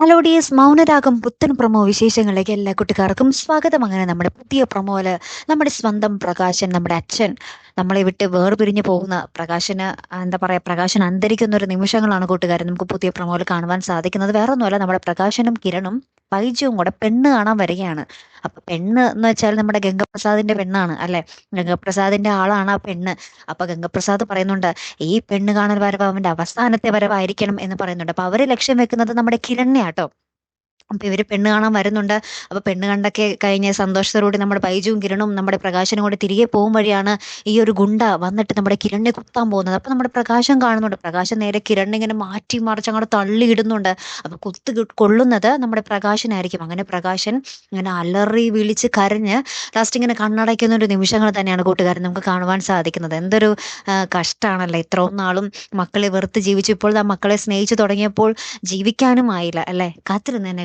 Hello D S Mounaragam പുത്തൻ promo വിശേഷങ്ങളിലേക്ക് എല്ലാ കുട്ടിക്കാർക്കും സ്വാഗതം. അങ്ങനെ നമ്മുടെ പുതിയ പ്രൊമോയിൽ നമ്മുടെ സ്വന്തം പ്രകാശൻ നമ്മുടെ അച്ഛൻ നമ്മളെ വിട്ട് വേർപിരിഞ്ഞു പോകുന്ന പ്രകാശന് എന്താ പറയാ പ്രകാശൻ അന്തരിക്കുന്ന ഒരു നിമിഷങ്ങളാണ് കൂട്ടുകാരൻ നമുക്ക് പുതിയ പ്രൊമോയിൽ കാണുവാൻ സാധിക്കുന്നത്. വേറെ ഒന്നുമല്ല നമ്മുടെ പ്രകാശനും കിരണും ബൈജുവും കൂടെ പെണ്ണ് കാണാൻ വരികയാണ്. അപ്പൊ പെണ്ണ് എന്ന് വെച്ചാൽ നമ്മുടെ ഗംഗപ്രസാദിന്റെ പെണ്ണാണ് അല്ലെ? ഗംഗപ്രസാദിന്റെ ആളാണ് ആ പെണ്ണ്. അപ്പൊ ഗംഗപ്രസാദ് പറയുന്നുണ്ട് ഈ പെണ്ണ് കാണൽ വരവ് അവന്റെ അവസാനത്തെ വരവായിരിക്കണം എന്ന് പറയുന്നുണ്ട്. അപ്പൊ അവർ ലക്ഷ്യം വെക്കുന്നത് നമ്മുടെ കിരണിനെയാട്ടോ അപ്പൊ ഇവർ പെണ്ണ് കാണാൻ വരുന്നുണ്ട്. അപ്പൊ പെണ്ണ് കണ്ടൊക്കെ കഴിഞ്ഞ് സന്തോഷത്തോടുകൂടി നമ്മുടെ ബൈജുവും കിരണും നമ്മുടെ പ്രകാശനും കൂടി തിരികെ പോകും വഴിയാണ് ഈ ഒരു ഗുണ്ട വന്നിട്ട് നമ്മുടെ കിരണിനെ കുത്താൻ പോകുന്നത്. അപ്പൊ നമ്മുടെ പ്രകാശം കാണുന്നുണ്ട്. പ്രകാശം നേരെ കിരണിനെ ഇങ്ങനെ മാറ്റി മറിച്ച് അങ്ങോട്ട് തള്ളിയിടുന്നുണ്ട്. അപ്പൊ കുത്ത് കൊള്ളുന്നത് നമ്മുടെ പ്രകാശനായിരിക്കും. അങ്ങനെ പ്രകാശൻ ഇങ്ങനെ അലറി വിളിച്ച് കരഞ്ഞ് ലാസ്റ്റ് ഇങ്ങനെ കണ്ണടയ്ക്കുന്ന ഒരു നിമിഷങ്ങൾ തന്നെയാണ് കൂട്ടുകാരൻ നമുക്ക് കാണുവാൻ സാധിക്കുന്നത്. എന്തൊരു കഷ്ടമാണല്ലേ ഇത്രയും നാളും മക്കളെ വെറുത്ത് ജീവിച്ചു ഇപ്പോൾ ആ മക്കളെ സ്നേഹിച്ചു തുടങ്ങിയപ്പോൾ ജീവിക്കാനും ആയില്ല അല്ലെ? കാത്തിരുന്ന് തന്നെ